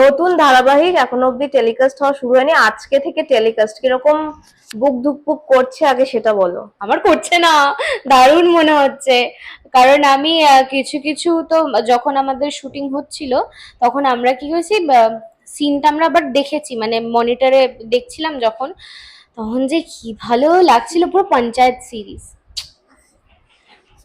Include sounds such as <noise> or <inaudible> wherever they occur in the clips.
নতুন ধারাবাহিক এখনও অব্দি টেলিকাস্ট হওয়া শুরু হয়নি। আজকে থেকে টেলিকাস্ট কীরকম বুক ধুকপুক করছে আগে সেটা বলো। আমার করছে না, দারুণ মনে হচ্ছে। কারণ আমি কিছু কিছু তো যখন আমাদের শুটিং হচ্ছিল, তখন আমরা কি হয়েছি সিনটা আমরা আবার দেখেছি মানে মনিটরে দেখছিলাম যখন, তখন যে কি ভালো লাগছিল, পুরো পঞ্চায়েত সিরিজ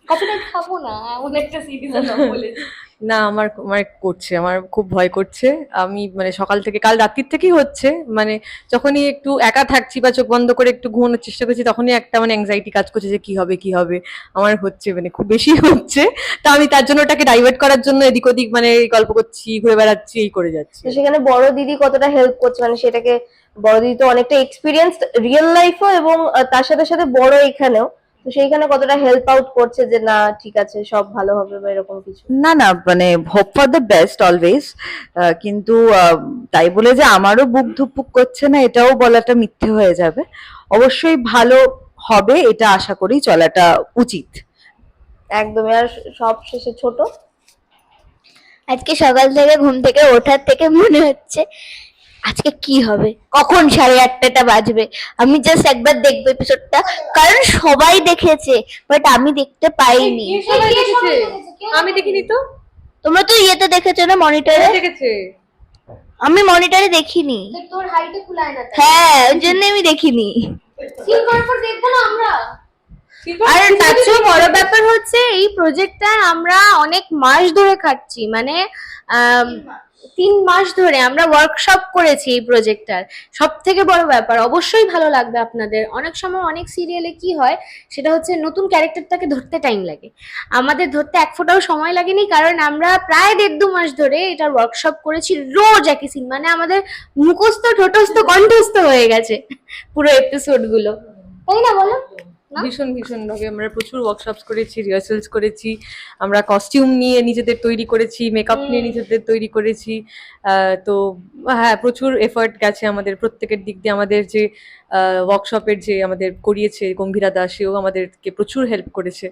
কপিরাইট খাব না? এমন একটা সিরিজ বলেছি না আমার আমার করছে আমার খুব ভয় করছে। আমি মানে সকাল থেকে কাল রাত্রির থেকেই হচ্ছে। মানে যখনই একটু একা থাকছি বা চোখ বন্ধ করে একটু ঘুমানোর চেষ্টা করছি তখনই একটা মানে অ্যাংজাইটি কাজ করছে যে কি হবে কি হবে। আমার হচ্ছে মানে খুব বেশি হচ্ছে। তা আমি তার জন্য ওটাকে ডাইভার্ট করার জন্য এদিক ওদিক মানে এই গল্প করছি ঘুরে বেড়াচ্ছি এই করে যাচ্ছি। তো সেখানে বড় দিদি কতটা হেল্প করছে? মানে সেটাকে বড় দিদি তো অনেকটা এক্সপিরিয়েন্স রিয়েল লাইফও এবং তার সাথে সাথে বড় এখানেও। তো সেইখানে কতটা হেল্প আউট করছে যে না ঠিক আছে সব ভালো হবে বা এরকম কিছু? না না মানে hope for the best always কিন্তু তাই বলে যে আমারও বুক ধুকপুক করছে না এটাও বলাটা মিথ্যে হয়ে যাবে। অবশ্যই ভালো হবে এটা আশা করি চলাটা উচিত। একদমই আর সব শেষে ছোট। আজকে সকাল থেকে ঘুম থেকে ওঠার থেকে মনে হচ্ছে আজকে কি হবে? কখন সাড়ে আটটাটা বাজবে? আমি জাস্ট একবার দেখব এপিসোডটা কারণ সবাই দেখেছে বাট আমি দেখতে পাইনি। আমি দেখিনি তো। তোমরা তো ইয়েতে দেখেছ না মনিটরে দেখেছে? আমি মনিটরে দেখিনি। তোর হাইটে কুলায় না হ্যাঁ ওই জন্য আমি দেখিনি। পর দেখব না আমরা। আর আর তার বড় ব্যাপার হচ্ছে এই প্রজেক্টটা আমরা অনেক মাস ধরে খাচ্ছি মানে তিন মাস ধরে আমরা ওয়ার্কশপ করেছি এই প্রজেক্টটার সব থেকে বড় ব্যাপার, অবশ্যই ভালো লাগবে আপনাদের। অনেক সময় অনেক সিরিয়ালে কি হয়, সেটা হচ্ছে নতুন ক্যারেক্টারটাকে ধরতে টাইম লাগে। আমাদের ধরতে এক ফোঁটাও সময় লাগেনি, কারণ আমরা প্রায় দেড় দু মাস ধরে এটার ওয়ার্কশপ করেছি রোজ একই সিন মানে আমাদের মুখস্থ, ঠোঁটস্থ, কণ্ঠস্থ হয়ে গেছে পুরো এপিসোডগুলো। তাই না বলো? না? ভীষণ ভীষণ ভাবে আমরা প্রচুর ওয়ার্কশপস করেছি রিহার্সালস করেছি আমরা কস্টিউম নিয়ে নিজেদের তৈরি করেছি মেকআপ নিয়ে নিজেদের তৈরি করেছি। আহ, তো হ্যাঁ প্রচুর এফার্ট গেছে আমাদের প্রত্যেকের দিক দিয়ে। আমাদের যে ওয়ার্কশপের যে আমাদের করিয়েছে গম্ভীরা দাসেও আমাদেরকে প্রচুর হেল্প করেছে।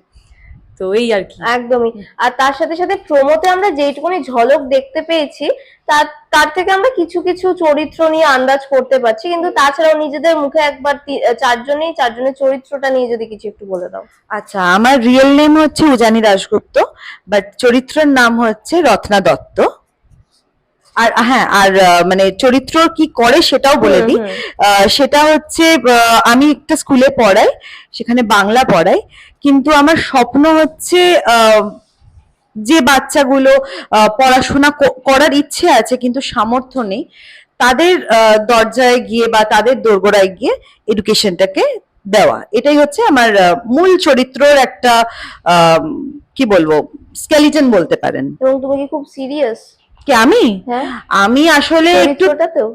তো এই আর কি। একদমই। আর তার সাথে সাথে প্রমোতে আমরা যেটুকুনি ঝলক দেখতে পেয়েছি তার তার থেকে আমরা কিছু কিছু চরিত্র নিয়ে আন্দাজ করতে পারছি কিন্তু তাছাড়াও নিজেদের মুখে একবার চারজনেই চারজনের চরিত্রটা নিয়ে যদি কিছু একটু বলে দাও। আচ্ছা আমার রিয়েল নেম হচ্ছে উজানি দাশগুপ্ত বাট চরিত্রের নাম হচ্ছে রত্না দত্ত। আর হ্যাঁ আর মানে চরিত্র কি করে সেটাও বলে দিই। সেটা হচ্ছে আমি একটা স্কুলে পড়াই সেখানে বাংলা পড়াই কিন্তু আমার স্বপ্ন হচ্ছে আহ, যে বাচ্চাগুলো পড়াশোনা করার ইচ্ছে আছে কিন্তু সামর্থ্য নেই তাদের দরজায় গিয়ে বা তাদের দোরগোড়ায় গিয়ে এডুকেশনটাকে দেওয়া। এটাই হচ্ছে আমার মূল চরিত্রর একটা আহ, কি বলব স্কেলিটন বলতে পারেন। এবং তুমি কি খুব সিরিয়াস কি আমি? হ্যাঁ। আমি আসলে একটু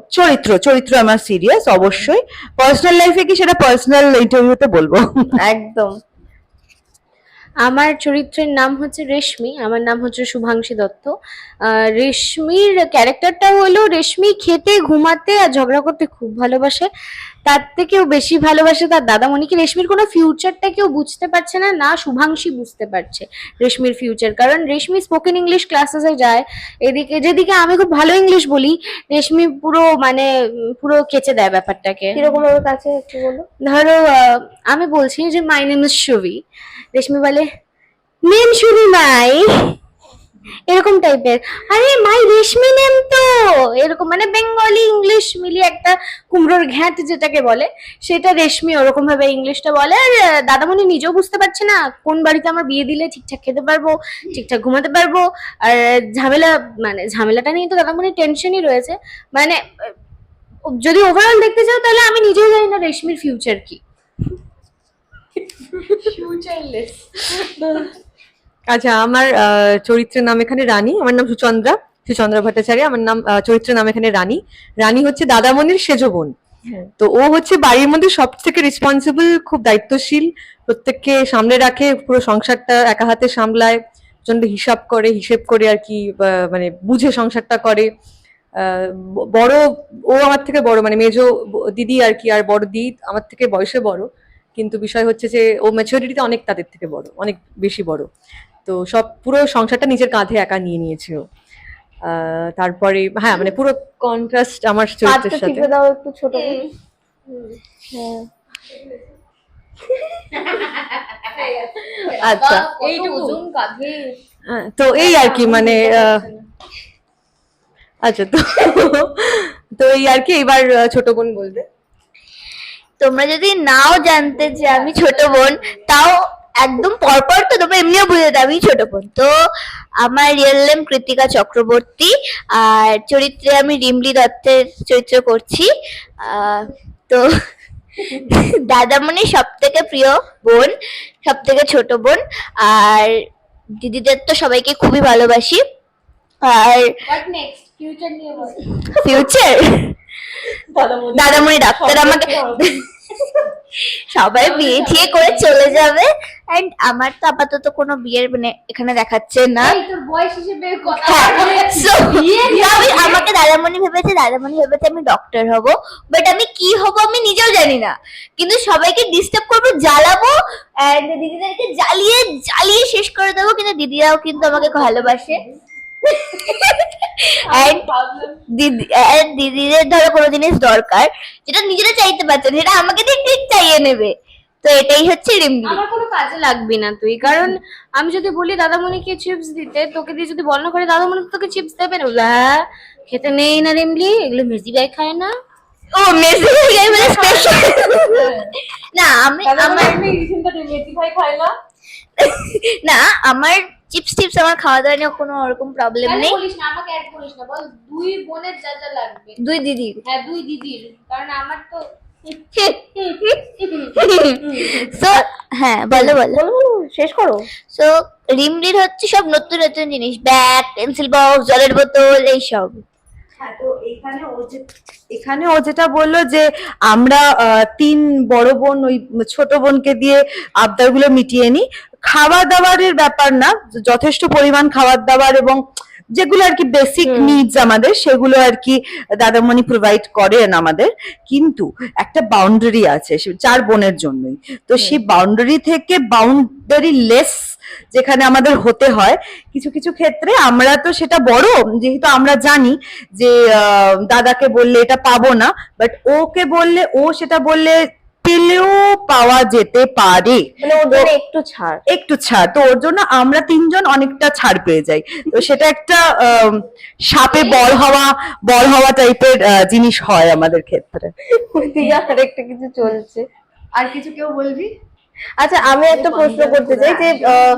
চরিত্র চরিত্র আমার সিরিয়াস অবশ্যই। পার্সোনাল লাইফে কি সেটা পার্সোনাল ইন্টারভিউতে বলব? একদম। আমার চরিত্রের নাম হচ্ছে রেশমি আমার নাম হচ্ছে শুভাংশী দত্ত। রেশমির ক্যারেক্টারটা হলো রেশমি খেতে ঘুমাতে আর ঝগড়া করতে খুব ভালোবাসে। তার থেকেও বেশি ভালোবাসে তার দাদামণিকে রেশমির কোনো ফিউচারটা কেউ বুঝতে পারছে না? না শুভাংশী বুঝতে পারছে রেশমির ফিউচার কারণ রেশমি স্পোকেন ইংলিশ ক্লাসেসে যায়। এদিকে যেদিকে আমি খুব ভালো ইংলিশ বলি রেশমি পুরো মানে পুরো কেচে দেয় ব্যাপারটাকে। কীরকম ভাবে কাছে একটু বলো। ধরো আমি বলছি যে মাই নেম ইজ শুভি রেশমি বলে নেম শুভি মাই। এরকম টাইপের আরে মাই রেশমি নেম তো। এরকম মানে বেঙ্গলি ইংলিশ মিলিয়ে একটা কুমড়োর ঘ্যাঁট যেটাকে বলে, সেটা রেশমি ওরকম ভাবে ইংলিশটা বলে। আর দাদামণি নিজেও বুঝতে পারছে না কোন বাড়িতে আমার বিয়ে দিলে ঠিকঠাক খেতে পারব, ঠিকঠাক ঘুমাতে পারব। আর, ঝামেলা মানে ঝামেলাটা নিয়ে তো দাদামণির টেনশনই রয়েছে। মানে যদি ওভারঅল দেখতে চাও তাহলে আমি নিজেও জানি না রেশমির ফিউচার কি। ফিউচারলেস আচ্ছা আমার চরিত্রের নাম এখানে রানী। আমার নাম সুচন্দ্রা সুচন্দ্রা ভট্টাচার্য। আমার নাম চরিত্রের নাম এখানে রানী। রানী হচ্ছে দাদামণির সেজ বোন। হুম। তো ও হচ্ছে বাড়ির মধ্যে সব থেকে রেসপন্সিবল খুব দায়িত্বশীল প্রত্যেককে সামনে রাখে পুরো সংসারটা একা হাতে সামলায় প্রচণ্ড হিসাব করে হিসেব করে আর কি মানে বুঝে সংসারটা করে। বড় ও আমার থেকে বড় মানে মেজো দিদি আর কি আর বড় দিদি আমার থেকে বয়সে বড়। কিন্তু বিষয় হচ্ছে যে ও ম্যাচুরিটিতে অনেক তাদের থেকে বড় অনেক বেশি বড়। তো সব পুরো সংসারটা নিজের কাঁধে একা নিয়ে নিয়েছে ও আহ, তারপরে হ্যাঁ মানে পুরো কন্ট্রাস্ট আমার চরিত্রের সাথে। দাও একটু ছোট। হ্যাঁ আচ্ছা হ্যাঁ, তো এই আর কি মানে আহ, আচ্ছা তো তো এই আর কি এবার ছোট বোন বলবে। তোমরা যদি নাও জানতে যে আমি ছোট বোন তাও একদম পরপর তো তোমরা এমনিও বুঝে আমি ছোট বোন। তো আমার রিয়েল নেম কৃতিকা চক্রবর্তী আর চরিত্রে আমি রিমলি দত্তের চরিত্র করছি। তো <laughs> দাদামণি সব থেকে প্রিয় বোন সব থেকে ছোট বোন আর দিদিদের তো সবাইকে খুবই ভালোবাসি। আর ফিউচার দাদামণি। ডাক্তার আমাকে সবাই বিয়ে ঠিয়ে করে চলে যাবে। এন্ড আমার তো আপাতত কোনো বিয়ের মানে এখানে দেখাচ্ছে না। হ্যাঁ, আমি আমাকে দাদামণি ভেবেছে দাদামণি ভেবেছে আমি ডক্টর হব। বাট আমি কি হব আমি নিজেও জানি না। কিন্তু সবাইকে ডিস্টার্ব করব জ্বালাবো এন্ড দিদিদেরকে জ্বালিয়ে জ্বালিয়ে শেষ করে দেবো। কিন্তু দিদিরাও কিন্তু আমাকে ভালোবাসে। <laughs> দিদিদের ধরো কোনো জিনিস দরকার যেটা নিজেরা চাইতে পারছে না সেটা আমাকে দিয়ে ঠিক চাইয়ে নেবে। তো এটাই হচ্ছে রিমলি আমার কোনো কাজে লাগবি না তুই কারণ আমি যদি বলি দাদামণিকে চিপস দিতে তোকে দিয়ে যদি বর্ণনা করে দাদামণি তোকে চিপস দেবে না? হ্যাঁ খেতে নেই না রেমলি এগুলো মেজি ভাই খায় না। ও মেসি গাই মানে স্পেশাল না আমি আমার না আমার চিপস টিপস আমার খাওয়া দাওয়া নিয়ে কোনো ওরকম প্রবলেম নেই। বলিস না আমাকে অ্যাড করিস না বল দুই বোনের যা যা লাগবে। দুই দিদি হ্যাঁ দুই দিদির কারণ আমার তো সো হ্যাঁ বলো বলো। শেষ করো। সো রিমলির হচ্ছে সব নতুন নতুন জিনিস। ব্যাগ পেন্সিল বক্স জলের বোতল এইসব। হ্যাঁ, তো এখানে ও যে এখানে ও যেটা বলল যে আমরা তিন বড় বোন ওই ছোট বোনকে দিয়ে আবদারগুলো মিটিয়ে নিই খাবার দাবারের ব্যাপার না যথেষ্ট পরিমাণ খাবার দাবার এবং যেগুলো আর কি বেসিক নিডস আমাদের সেগুলো আর কি দাদামণি প্রোভাইড করেন আমাদের। কিন্তু একটা বাউন্ডারি আছে সে- চার বোনের জন্যই। তো সেই বাউন্ডারি থেকে বাউন্ডারি লেস যেখানে আমাদের হতে হয়। কিছু কিছু ক্ষেত্রে আমরা তো সেটা বড় যেহেতু আমরা জানি যে দাদাকে বললে এটা পাবো না বাট ওকে বললে ও সেটা বললে পেলেও পাওয়া যেতে পারে। মানে একটু ছাড়। একটু ছাড়। তো ওর জন্য আমরা তিনজন অনেকটা ছাড় পেয়ে যাই। তো সেটা একটা সাপে বল হওয়া বল হওয়া টাইপের জিনিস হয় আমাদের ক্ষেত্রে। <laughs> ওইদিকে আর একটা কিছু চলছে। আর কিছু কেউ বলবি? আচ্ছা আমি একটা প্রশ্ন করতে চাই যে আহ,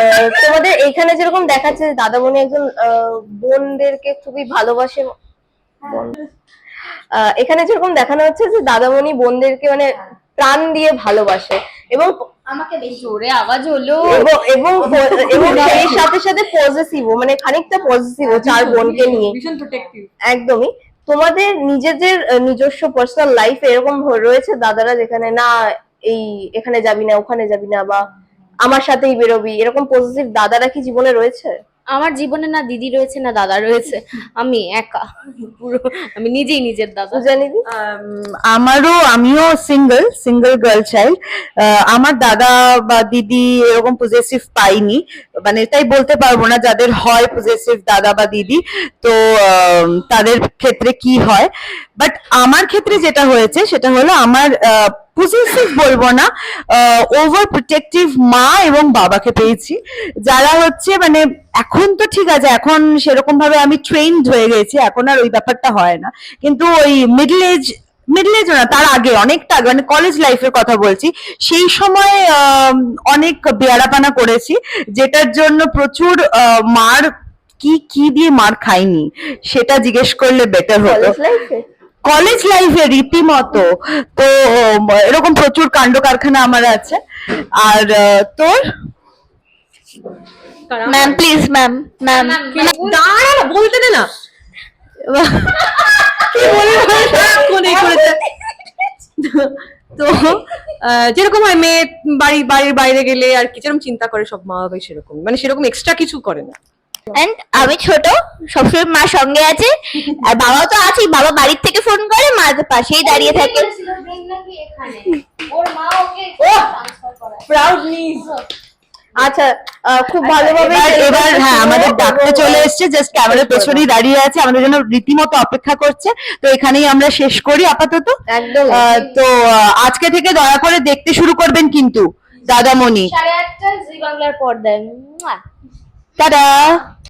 আহ, তোমাদের এখানে যেরকম দেখাচ্ছে দাদা দাদামণি একজন আহ, বোনদেরকে খুবই ভালোবাসে। আহ, এখানে যেরকম দেখানো হচ্ছে যে দাদামণি বোনদেরকে মানে প্রাণ দিয়ে ভালোবাসে এবং আমাকে বেশ জোরে আওয়াজ হলো। এবং এবং <laughs> সেই সাথে সাথে পজিটিভ মানে খানিকটা পজিটিভ চার বোনকে নিয়ে। ভীষণ প্রোটেক্টিভ একদমই। তোমাদের নিজেদের নিজস্ব পার্সোনাল লাইফে এরকম রয়েছে দাদারা যেখানে না এই এখানে যাবি না, ওখানে যাবি না বা আমার সাথেই বেরোবি, এরকম পজিটিভ দাদারা কি জীবনে রয়েছে? আমার জীবনে না দিদি রয়েছে না দাদা রয়েছে। আমি একা পুরো আমি নিজেই নিজের দাদা। আম, আমারও আমিও সিঙ্গেল সিঙ্গেল গার্ল চাইল্ড আমার দাদা বা দিদি এরকম পজেসিভ পাইনি। মানে তাই বলতে পারব না যাদের হয় পজেসিভ দাদা বা দিদি। তো তাদের ক্ষেত্রে কি হয়? বাট আমার ক্ষেত্রে যেটা হয়েছে সেটা হলো আমার পজেসিভ বলব না ওভার প্রোটেক্টিভ মা এবং বাবাকে পেয়েছি। যারা হচ্ছে মানে এখন তো ঠিক আছে এখন সেরকম ভাবে আমি ট্রেন্ড হয়ে গেছি এখন আর ওই ব্যাপারটা হয় না। কিন্তু ওই মিডল এজ মিডল এজ না তার আগে অনেকটা আগে মানে কলেজ লাইফের কথা বলছি সেই সময় অনেক বেয়ারাপানা করেছি যেটার জন্য প্রচুর মার কি কি দিয়ে মার খাইনি সেটা জিজ্ঞেস করলে বেটার হতো। কলেজ লাইফে কলেজ লাইফে রীতিমতো তো এরকম প্রচুর কাণ্ড কারখানা আমার আছে আর তোর? ম্যাম প্লিজ ম্যাম ম্যাম দাঁড়া না, বলতে দে না। কি করেছে। <laughs> তো যেরকম হয় মেয়ে বাড়ি বাড়ির বাইরে গেলে আর কি যেরকম চিন্তা করে সব মা বাবাই সেরকম। মানে সেরকম এক্সট্রা কিছু করে না। এন্ড আমি ছোট সবসময় মা সঙ্গে আছে আর বাবা তো আছেই বাবা বাড়ির থেকে ফোন করে মা পাশেই দাঁড়িয়ে থাকে। ওর মা ওকে ট্রান্সফার করায়। প্রাউড নিজ আচ্ছা আহ, খুব ভালোভাবে এবার হ্যাঁ আমাদের ডাকতে চলে এসছে জাস্ট ক্যামেরার পেছনেই দাঁড়িয়ে আছে আমাদের জন্য রীতিমতো অপেক্ষা করছে। তো এখানেই আমরা শেষ করি আপাতত। একদম। আহ, তো আজকে থেকে দয়া করে দেখতে শুরু করবেন কিন্তু দাদামণি। সাড়ে আটটা জি বাংলার পর্দায় টাটা!